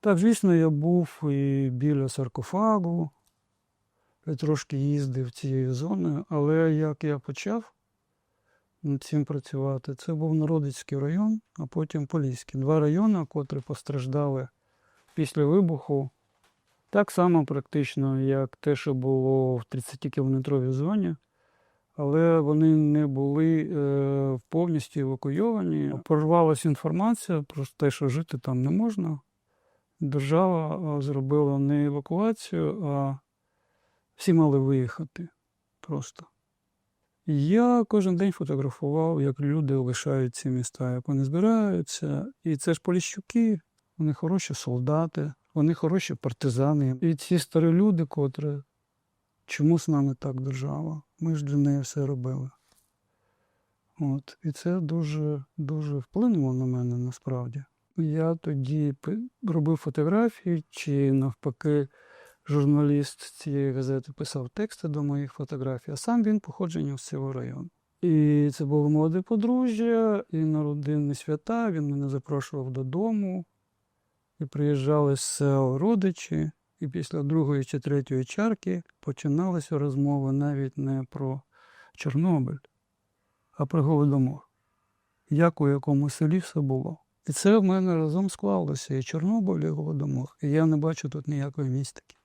Так, звісно, я був і біля саркофагу, і трошки їздив цією зоною, але як я почав над цим працювати, це був Народицький район, а потім Поліський. Два райони, котрі постраждали після вибуху. Так само практично, як те, що було в 30-кілометровій зоні, але вони не були е, повністю евакуйовані. Порвалася інформація про те, що жити там не можна. Держава зробила не евакуацію, а всі мали виїхати просто. Я кожен день фотографував, як люди лишають ці міста, як вони збираються. І це ж поліщуки, вони хороші солдати, вони хороші партизани. І ці старі люди, котрі, чому з нами так держава? Ми ж для неї все робили. От. І це дуже, дуже вплинуло на мене насправді. Я тоді робив фотографії, чи навпаки, журналіст цієї газети писав тексти до моїх фотографій, а сам він походження з цього району. І це було молоде подружжя, і на родинні свята він мене запрошував додому, і приїжджали з сел родичі. І після другої чи третьої чарки починалися розмови навіть не про Чорнобиль, а про Голодомор. Як у якому селі все було. І це в мене разом склалося і Чорнобиль, і Голодомор. І я не бачу тут ніякої містики.